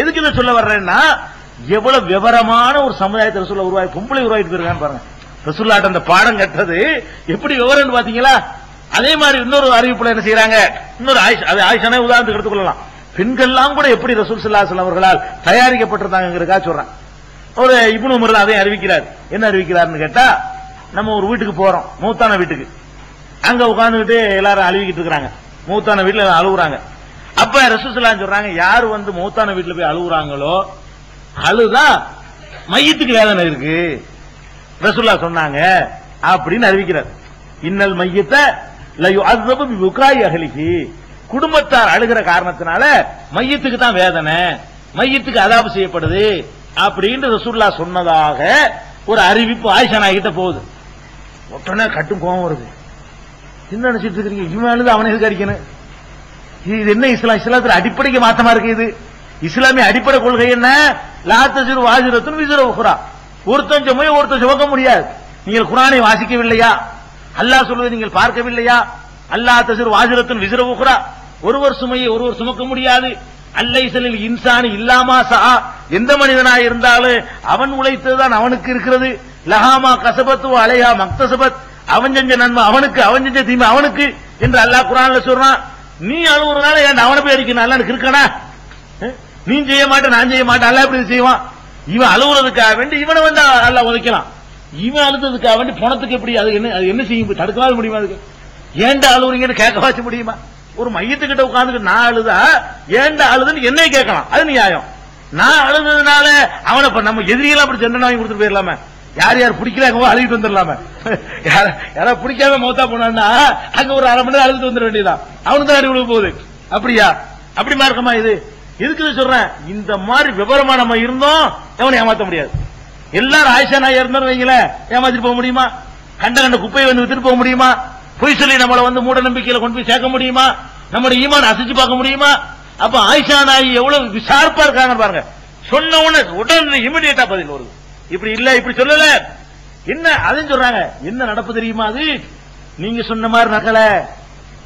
எதுக்கு இதை சொல்ல வர்றேன்னா எவ்வளவு விவரமான ஒரு சமுதாயத்தை ரசூல்லா உருவாய் பொம்பளை உருவாயிட்டு போயிருக்கான்னு பாருங்க. ரசூல்லாட்ட அந்த பாடம் கட்டது எப்படி விவரம்னு பாத்தீங்களா அதே மாதிரி இன்னொரு அறிவிப்புல என்ன செய்யறாங்க இன்னொரு ஆயிஷா அது ஆயிஷானே உதாரணத்துக்கு எடுத்துக்கொள்ளலாம் பெண்கள்லாம் கூட எப்படி ரசூல் ஸல்லல்லாஹு அவர்களால் தயாரிக்கப்பட்டிருந்தாங்கிறதுக்காக சொல்றேன். ஒரு இப்னு உமர் அதையும் அறிவிக்கிறார். என்ன அறிவிக்கிறார்னு கேட்டா நம்ம ஒரு வீட்டுக்கு போறோம் மூத்தான வீட்டுக்கு. அங்க உட்காந்துக்கிட்டு எல்லாரும் அழுவிக்கிட்டு இருக்காங்க மூத்தான வீட்டுல அழுகுறாங்க அப்ப ரசூசலாம் சொல்றாங்க யார் வந்து மூத்தான வீட்டுல போய் அழுகுறாங்களோ அழுதா மையத்துக்கு வேதனை இருக்கு. ரசூல்லா சொன்னாங்க அப்படின்னு அறிவிக்கிறார். இன்னல் மையத்தை புக்காய் அகலிக்கு குடும்பத்தார் அழுகிற காரணத்தினால மையத்துக்கு தான் வேதனை மையத்துக்கு அதாபு செய்யப்படுது அப்படின்னு ரசூல்லா சொன்னதாக ஒரு அறிவிப்பு ஆயிஷா நாய்கிட்ட போகுது. உடனே கட்டும் கோவம் வருது. என்ன நினைச்சிட்டு இருக்கீங்க இவன் அழுது அவனை எதுக்கு அடிக்கணும்? இது என்ன இஸ்லாம்? இஸ்லாத்துல அடிப்படைக்கு மாத்தமா இருக்கு இது? இஸ்லாமிய அடிப்படை கொள்கை என்ன? லாத்தசிறு வாஜிரத்துன் விசுர உஹ்ரா ஒருத்தன் சுமையை ஒருத்தன் சுமக்க முடியாது. நீங்கள் குரானை வாசிக்கவில்லையா? அல்லாஹ் சொல்வதை நீங்கள் பார்க்கவில்லையா? அல்லாஹ் தசிறு வாஜிரத்துன் விசுர உஹ்ரா ஒருவர் சுமையை ஒருவர் சுமக்க முடியாது. அல்லைசலில் செல்லில் இன்சானி இல்லாமா சா எந்த மனிதனாய் இருந்தாலும் அவன் உழைத்ததுதான் அவனுக்கு இருக்கிறது. லஹாமா கசபத்து அலையா மக்தசபத். அவன் செஞ்ச நன்மை அவனுக்கு அவன் செஞ்ச தீமை அவனுக்கு என்று அல்லாஹ் குரான்ல சொல்றான். நீ அழுவுறதுனால ஏன் அவனை போய் அடிக்கணும் அல்ல எனக்கு நீ செய்ய மாட்டேன் நான் செய்ய மாட்டேன். அல்ல எப்படி செய்வான். இவன் அழுவுறதுக்காக வேண்டி இவனை வந்து அல்ல உதைக்கலாம். இவன் அழுத்ததுக்காக வேண்டி பணத்துக்கு எப்படி அது என்ன அது என்ன செய்யும்? தடுக்கவாது முடியுமா அதுக்கு? ஏன்டா அழுவுறீங்கன்னு கேட்க வச்சு முடியுமா? ஒரு மையத்துக்கிட்ட உட்காந்துட்டு நான் அழுதா? ஏன்டா அழுதுன்னு என்னை கேட்கலாம். அது நியாயம். நான் அழுதுனால அவனை நம்ம எதிரியெல்லாம் அப்படி தண்டனை வாங்கி கொடுத்துட்டு போயிடலாமே. யார் யார் பிடிக்கலாங்க அழுகிட்டு வந்துடலாமே. யாராவது பிடிக்காம மௌத்தா போனான்னா அங்க ஒரு அரை மணி நேரம் அழுதுட்டு வந்துட வேண்டியதான் அவனுக்கு தான் அறிவு போகுது. அப்படியா? அப்படி மார்க்கமா இது? எதுக்கு சொல்றேன். இந்த மாதிரி விவரமா நம்ம இருந்தோம் எவனை ஏமாத்த முடியாது. எல்லாரும் ஆயிஷா நாயா இருந்தாலும் வைங்களேன். ஏமாத்திட்டு போக முடியுமா? கண்ட கண்ட குப்பையை வந்து வித்துட்டு போக முடியுமா? பொய் சொல்லி நம்மளை வந்து மூட நம்பிக்கையில கொண்டு போய் சேர்க்க முடியுமா? நம்முடைய ஈமான் அசைச்சு பார்க்க முடியுமா? அப்ப ஆயிஷா நாயி எவ்வளவு விசார்ப்பா இருக்காங்க பாருங்க. சொன்ன உடனே உடனே இமிடியேட்டா பதில் வருது. இப்படி இல்ல இப்படி சொல்லல. என்ன அதையும் சொல்றாங்க. என்ன நடப்பு தெரியுமா அது? நீங்க சொன்ன மாதிரி நகல.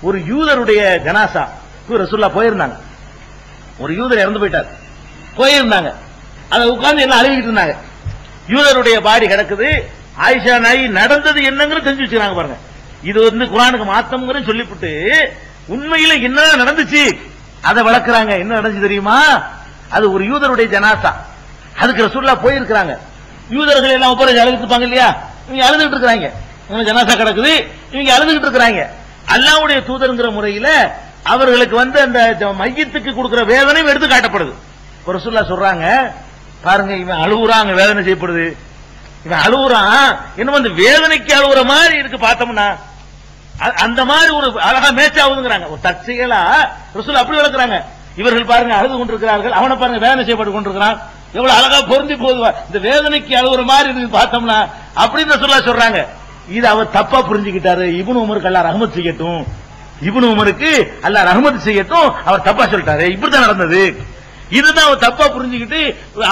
ஒரு யூதருடைய ஜனாசா. ரசுல்லா போயிருந்தாங்க. ஒரு யூதர் இறந்து போயிட்டார். போயிருந்தாங்க. அதை உட்கார்ந்து எல்லாம் அழுகிட்டு இருந்தாங்க. யூதருடைய பாடி கிடக்குது. ஆயிஷா நாய் நடந்தது என்னங்கிறது தெரிஞ்சு வச்சுக்கிறாங்க பாருங்க. இது வந்து குரானுக்கு மாத்தம்ங்கிற சொல்லிவிட்டு உண்மையில என்ன நடந்துச்சு? அதை வளர்க்கிறாங்க. என்ன நடந்துச்சு தெரியுமா? அது ஒரு யூதருடைய ஜனாசா. அதுக்கு ரசூல்லா போயிருக்கிறாங்க. யூதர்கள் எல்லாம் ஒப்பரை அழுதுப்பாங்க இல்லையா? இவங்க அழுதுகிட்டு இருக்காங்க இவங்க ஜனாசா கிடக்குது. இவங்க அழுதுகிட்டு இருக்கிறாங்க அல்லாவுடைய தூதருங்கிற முறையில அவர்களுக்கு வந்து அந்த மையத்துக்கு கொடுக்கிற வேதனையும் எடுத்து காட்டப்படுது. ஒரு சொல்ல சொல்றாங்க பாருங்க இவன் அழுகுறாங்க வேதனை செய்யப்படுது. இவன் அழுகுறான் இன்னும் அந்த வேதனைக்கு அழுகுற மாதிரி இருக்கு பார்த்தோம்னா அந்த மாதிரி ஒரு அழகா மேட்ச் ஆகுதுங்கிறாங்க. ஒரு தற்செயலா ரசூல் அப்படி வளர்க்குறாங்க இவர்கள் பாருங்க அழுது கொண்டிருக்கிறார்கள். அவனை பாருங்க வேதனை செய்யப்பட்டு கொண்டிருக்கிறான். எவ்வளவு அழகா பொருந்தி போதுவா இந்த வேதனைக்கு அழுகுற மாதிரி இருக்கு பார்த்தோம்னா அப்படின்னு சொல்ல சொல்றாங்க. இது அவர் தப்பா புரிஞ்சுக்கிட்டாரு. இப்னு உமருக்கு அல்லாஹ் ரஹமத் செய்யட்டும். இப்னு உமருக்கு அல்ல ரஹமத் செய்யட்டும். அவர் தப்பா சொல்லிட்டாரு. இப்படிதான் நடந்தது. இதுதான் அவர் தப்பா புரிஞ்சுக்கிட்டு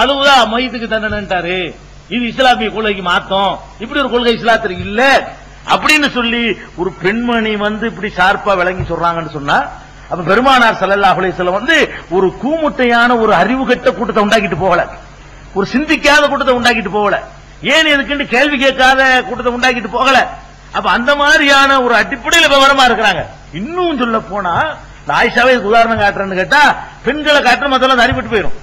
அழுவுதா மையத்துக்கு தண்டனைட்டாரு இது இஸ்லாமிய கொள்கைக்கு மாத்தம். இப்படி ஒரு கொள்கை இஸ்லாத்திற்கு இல்ல. அப்படின்னு சொல்லி ஒரு பெண்மணி வந்து இப்படி ஷார்ப்பா விளங்கி சொல்றாங்கன்னு சொன்னா அப்ப பெருமானார் ஸல்லல்லாஹு அலைஹி வந்து ஒரு கூமுட்டையான ஒரு அறிவு கட்ட கூட்டத்தை உண்டாக்கிட்டு போகல. ஒரு சிந்திக்காத கூட்டத்தை உண்டாக்கிட்டு போகல. ஏன் எதுக்குன்னு கேள்வி கேட்காத கூட்டத்தை உண்டாக்கிட்டு போகல. அப்ப அந்த மாதிரியான ஒரு அடிப்படையில் விவரமா இருக்கிறாங்க. இன்னும் சொல்ல போனா இந்த ஆயிஷாவே இதுக்கு உதாரணம் காட்டுறேன்னு கேட்டா பெண்களை காட்டுற மத்தெல்லாம் அறிவிட்டு போயிடும்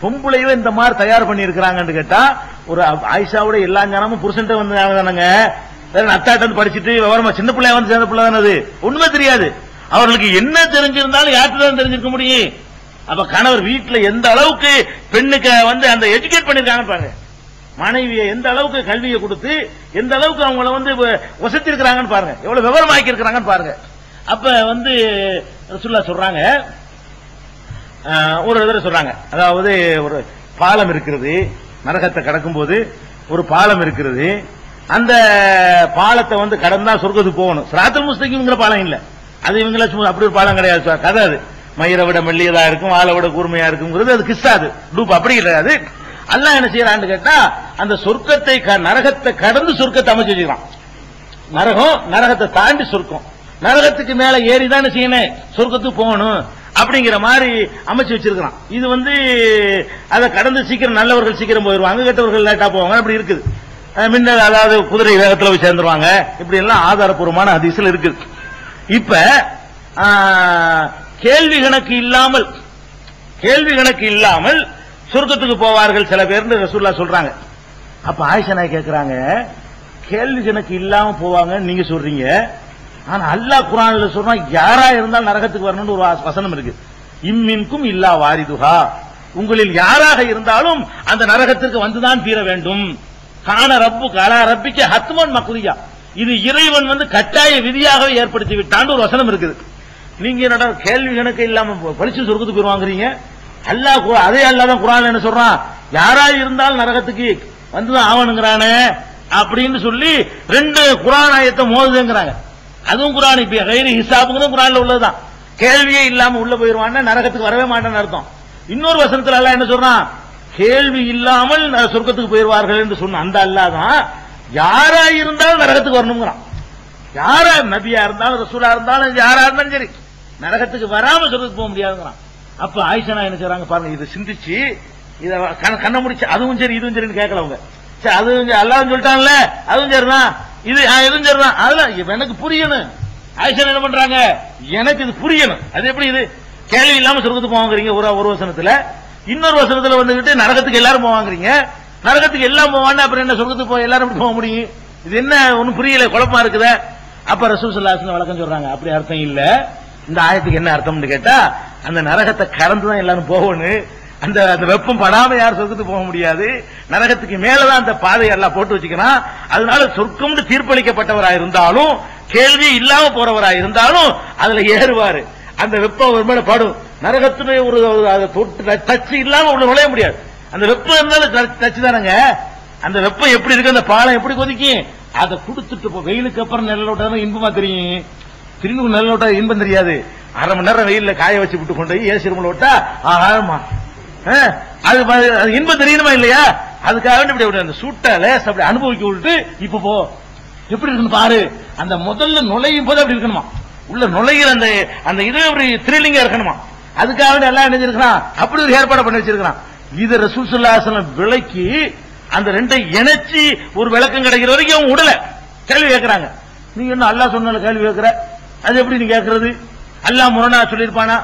பொம்பளையோ இந்த மாதிரி தயார் பண்ணி இருக்கிறாங்கன்னு கேட்டா ஒரு ஆயிஷாவோட எல்லா ஞானமும் புருஷன்ட்ட வந்து தானங்க. அத்தாட்ட வந்து படிச்சுட்டு விவரமா சின்ன பிள்ளைய வந்து சேர்ந்த பிள்ளை தானே அது. ஒண்ணுமே தெரியாது. அவர்களுக்கு என்ன தெரிஞ்சிருந்தாலும் யார்கிட்ட தெரிஞ்சிருக்க முடியும். அப்ப கணவர் வீட்டுல எந்த அளவுக்கு பெண்ணுக்கு வந்து அந்த எஜுகேட் பண்ணிருக்காங்க பாருங்க. மனைவியை எந்த அளவுக்கு கல்வியை கொடுத்து எந்த அளவுக்கு அவங்கள வந்து வசத்தி இருக்கிறாங்கன்னு பாருங்க. எவ்வளவு விவரமாக்கி இருக்கிறாங்கன்னு பாருங்க. அப்ப வந்து ரசுல்லா சொல்றாங்க. ஒரு தடவை சொல்றாங்க. அதாவது ஒரு பாலம் இருக்கிறது. நரகத்தை கடக்கும்போது ஒரு பாலம் இருக்கிறது. அந்த பாலத்தை வந்து கடந்தா சொர்க்கத்துக்கு போகணும். சிராத்தல் முஸ்லிங்கிற பாலம் இல்லை. அது இவங்கள சும்மா அப்படி ஒரு பாடம் கிடையாது சார் கதை அது. மயிரை விட மெல்லியதா இருக்கும் ஆளை விட கூர்மையா இருக்குங்கிறது அது கிஸ்ஸாது டூப் அப்படி கிடையாது அல்லா என்ன செய்யறான்னு கேட்டா அந்த சொர்க்கத்தை க- நரகத்தை கடந்து சொர்க்கத்தை அமைச்சு வச்சுக்கிறான். நரகம் நரகத்தை தாண்டி சொர்க்கம். நரகத்துக்கு மேல ஏறிதான செய்யணும்? சொர்க்கத்துக்கு போகணும். அப்படிங்கிற மாதிரி அமைச்சு வச்சிருக்கிறான். இது வந்து அதை கடந்து சீக்கிரம் நல்லவர்கள் சீக்கிரம் போயிடுவாங்க கெட்டவர்கள் லேட்டா போவாங்க. அப்படி இருக்குது. அஹ் முன்ன அதாவது குதிரை வேகத்தில் போய் சேர்ந்துருவாங்க. இப்படி எல்லாம் ஆதாரப்பூர்வமான அதிசல் இருக்குது. இப்ப கேள்வி கணக்கு இல்லாமல் கேள்வி கணக்கு இல்லாமல் சுருக்கத்துக்கு போவார்கள் சில பேர்னு ரசூல்லா சொல்றாங்க. அப்ப ஆயிஷனா கேட்கிறாங்க கேள்வி கணக்கு இல்லாம போவாங்க நீங்க சொல்றீங்க. ஆனா அல்லாஹ் குரான்ல சொல்றா யாரா இருந்தாலும் நரகத்துக்கு வரணும்னு ஒரு வசனம் இருக்கு. இம்மின்கும் இல்லா வாரிதுகா உங்களில் யாராக இருந்தாலும் அந்த நரகத்திற்கு வந்துதான் தீர வேண்டும். காண ரப்பு கலா ரப்பிக்க ஹத்மன் மக்குதியா இது இறைவன் வந்து கட்டாய விதியாகவே ஏற்படுத்தி விட்டான்னு ஒரு வசனம் இருக்குது. நீங்க என்னடா கேள்வி கணக்கு இல்லாம ப- சொர்க்கத்துக்கு போயிருவாங்கிறீங்க அல்லாஹ் கு- அதே அல்லாதான் குரான் என்ன சொல்றான்? யாரா இருந்தாலும் நரகத்துக்கு வந்துதான் ஆவணுங்கிறானே அப்படின்னு சொல்லி ரெண்டு குரான் ஆயத்தை மோதுதுங்கிறாங்க. அதுவும் குரான் இப்ப கைரி ஹிசாபுங்கிறது குரான்ல உள்ளதுதான். கேள்வியே இல்லாம உள்ள போயிருவான்னா நரகத்துக்கு வரவே மாட்டேன்னு அர்த்தம். இன்னொரு வசனத்துல அல்ல என்ன சொல்றான்? கேள்வி இல்லாமல் சொர்க்கத்துக்கு போயிருவார்கள் என்று சொன்ன அந்த அல்லாதான் யாரா இருந்தாலும் நரகத்துக்கு வரணுங்கிறான் யாரா நபியா இருந்தாலும் ரசூலா இருந்தாலும் யாரா இருந்தாலும் சரி நரகத்துக்கு வராம சொல்றதுக்கு போக முடியாதுங்கிறான். அப்ப ஆயிஷா என்ன செய்யறாங்க பாருங்க இதை சிந்திச்சு இத கண்ண- கண்ணை முடிச்சு அதுவும் சரி இதுவும் சரின்னு கேட்கலவங்க சரி அதுவும் சரி, சொல்லிட்டான்ல அதுவும் சரிதான். இது ஆ, இதுவும் சரிதான். அதெல்லாம் இப்ப எனக்கு புரியணும். ஆயிஷன் என்ன பண்றாங்க? எனக்கு இது புரியணும். அது எப்படி இது? கேள்வி இல்லாம சொர்க்கத்துக்கு போவாங்கிறீங்க ஒரு ஒரு வசனத்துல. இன்னொரு வசனத்துல வந்துகிட்டு நரகத்துக்கு எல்லாரும் போவாங்கிறீங்க. நரகத்துக்கு எல்லாம் போவான்னு அப்புறம் என்ன சொர்க்கத்துக்கு போய் எல்லாரும் போக முடியும். இது என்ன ஒன்னும் புரியல குழப்பமா இருக்குத? அப்ப ரசூசல்லாசன் வழக்கம் சொல்றாங்க. அப்படி அர்த்தம் இல்ல. இந்த ஆயத்துக்கு என்ன அர்த்தம்னு கேட்டா அந்த நரகத்தை கடந்து தான் எல்லாரும் போகணும். அந்த அந்த வெப்பம் படாம யார் சொர்க்கத்துக்கு போக முடியாது. நரகத்துக்கு மேலதான் அந்த பாதை எல்லாம் போட்டு வச்சுக்கிறான் அதனால சொர்க்கம்னு தீர்ப்பளிக்கப்பட்டவராக இருந்தாலும் கேள்வி இல்லாம போறவராக இருந்தாலும் அதுல ஏறுவாரு. அந்த வெப்பம் ஒரு மேல படும். நரகத்துடைய ஒரு அதை தொட்டு டச் இல்லாம உள்ள நுழைய முடியாது. அந்த வெப்பம் இருந்தாலும் தச்சு தானங்க அந்த வெப்பம் எப்படி இருக்கு அந்த பாலம் எப்படி கொதிக்கும் அதை கொடுத்துட்டு போ வெயிலுக்கு அப்புறம் நிழலோட்டம் இன்பமா தெரியும். திரும்பி விட்டா இன்பம் தெரியாது. அரை மணி நேரம் வெயில்ல காய வச்சு விட்டு கொண்டு போய் ஏசி ரூம்ல விட்டா ஆமா. அது அது இன்பம் தெரியணுமா இல்லையா? அதுக்காக வேண்டி இப்படி அப்படி அந்த சூட்டை லேஸ் அப்படி அனுபவிக்க விட்டு இப்ப போ. எப்படி இருக்குன்னு பாரு. அந்த முதல்ல நுழையும் போது அப்படி இருக்கணுமா? உள்ள நுழைகிற அந்த அந்த இது அப்படி த்ரில்லிங்கா இருக்கணுமா? அதுக்காக வேண்டி எல்லாம் என்ன அப்படி ஒரு ஏற்பாடு பண்ணி வச்சிருக்கிறான். இதை ரசூல் விளக்கி அந்த ரெண்டை இணைச்சி ஒரு விளக்கம் கிடைக்கிற வரைக்கும் அவங்க விடல கேள்வி கேட்கறாங்க. நீ என்ன அல்லாஹ் சொன்ன கேள்வி கேட்கிற? அது எப்படி நீ கேட்கறது? அல்லாஹ் முரணா சொல்லியிருப்பானா?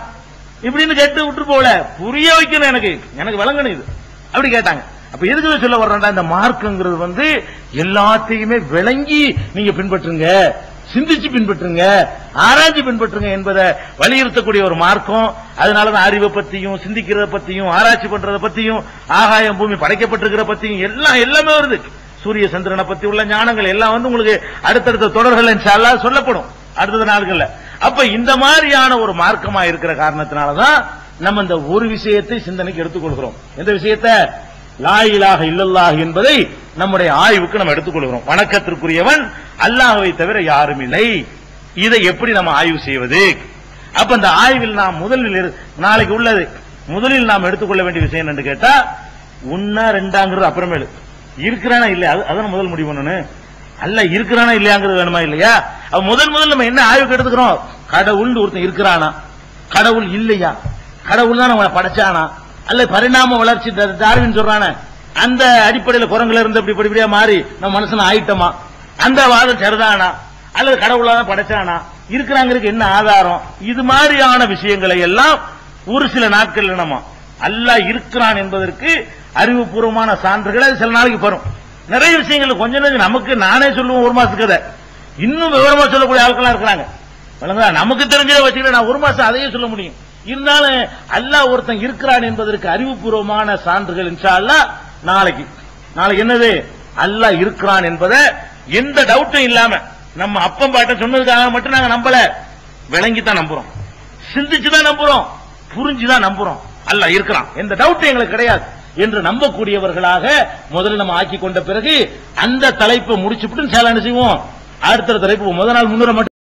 இப்படின்னு கேட்டு விட்டு போகல. புரிய வைக்கணும் எனக்கு. எனக்கு விளங்கணும் இது. அப்படி கேட்டாங்க. அப்ப எதுக்கு சொல்ல வர்றா இந்த மார்க்குங்கிறது வந்து எல்லாத்தையுமே விளங்கி நீங்க பின்பற்றுங்க. சிந்திச்சு பின்பற்றுங்க ஆராய்ச்சி பின்பற்றுங்க என்பதை வலியுறுத்தக்கூடிய ஒரு மார்க்கம். அதனாலதான் அறிவை பத்தியும் சிந்திக்கிறத பத்தியும் ஆராய்ச்சி பண்றத பத்தியும் ஆகாயம் பூமி படைக்கப்பட்டிருக்கிற பத்தியும் எல்லாம் எல்லாமே வருது. சூரிய சந்திரனை பத்தி உள்ள ஞானங்கள் எல்லாம் வந்து உங்களுக்கு அடுத்தடுத்த தொடர்கள் சொல்லப்படும். அடுத்த நாட்கள்ல அப்ப இந்த மாதிரியான ஒரு மார்க்கமா இருக்கிற காரணத்தினாலதான் நம்ம இந்த ஒரு விஷயத்தை சிந்தனைக்கு எடுத்துக்கொள்கிறோம் எந்த விஷயத்தை? லாயிலாக இல்லல்லாக என்பதை நம்முடைய ஆய்வுக்கு நம்ம எடுத்துக்கொள்கிறோம். வணக்கத்திற்குரியவன் அல்லாஹுவை தவிர யாரும் இல்லை. இதை எப்படி நம்ம ஆய்வு செய்வது? அப்ப அந்த ஆய்வில் நாம் முதலில் இரு- நாளைக்கு உள்ளது. முதலில் நாம் எடுத்துக்கொள்ள வேண்டிய விஷயம் என்று கேட்டா ஒன்னா ரெண்டாங்கிறது அப்புறமேலு. இருக்கிறானா இல்லையா? அது அதான் முதல் முடிவு பண்ணணும் அல்ல இருக்கிறானா இல்லையாங்கிறது வேணுமா இல்லையா? அவ முதல் முதல் நம்ம என்ன ஆய்வுக்கு எடுத்துக்கிறோம்? கடவுள் ஒருத்தன் இருக்கிறானா? கடவுள் இல்லையா? கடவுள் தான் நம்மளை படைச்சானா? அல்ல பரிணாம வளர்ச்சி ட- டார்வின் சொல்றானே அந்த அடிப்படையில் குரங்குல இருந்து இப்படி படிப்படியா மாறி நம்ம மனுஷன் ஆயிட்டோமா? அந்த வாதம் சரிதானா? அல்லது கடவுளாக தான் படைச்சானா? இருக்கிறாங்களுக்கு என்ன ஆதாரம்? இது மாதிரியான விஷயங்களை எல்லாம் ஒரு சில நாட்கள் நம்ம அல்ல இருக்கிறான் என்பதற்கு அறிவுபூர்வமான சான்றுகள் அது சில நாளைக்கு வரும். நிறைய விஷயங்கள் கொஞ்ச நேரம் நமக்கு நானே சொல்லுவோம் ஒரு மாசத்துக்கு கதை இன்னும் விவரமா சொல்லக்கூடிய ஆட்களா இருக்கிறாங்க. நமக்கு தெரிஞ்சதை வச்சுக்கிட்டு நான் ஒரு மாசம் அதையே சொல்ல முடியும். இருந்தாலும் அல்லாஹ் ஒருத்தன் இருக்கிறான் என்பதற்கு அறிவுபூர்வமான சான்றுகள் இன்ஷா நாளைக்கு. நாளைக்கு என்னது? அல்லாஹ் இருக்கிறான் என்பதை எந்த டவுட்டும் இல்லாம நம்ம அப்பம் பாட்ட சொன்னதுக்காக மட்டும் நாங்க நம்பல. விளங்கி தான் நம்புறோம். சிந்திச்சு தான் நம்புறோம். புரிஞ்சு தான் நம்புறோம். அல்லாஹ் இருக்கிறான். எந்த டவுட்டும் எங்களுக்கு கிடையாது. என்று நம்பக்கூடியவர்களாக முதல்ல நம்ம ஆக்கி கொண்ட பிறகு அந்த தலைப்பை முடிச்சுட்டு சேலை செய்வோம்? அடுத்த தலைப்பு முதல் நாள் முன்னுரை மட்டும்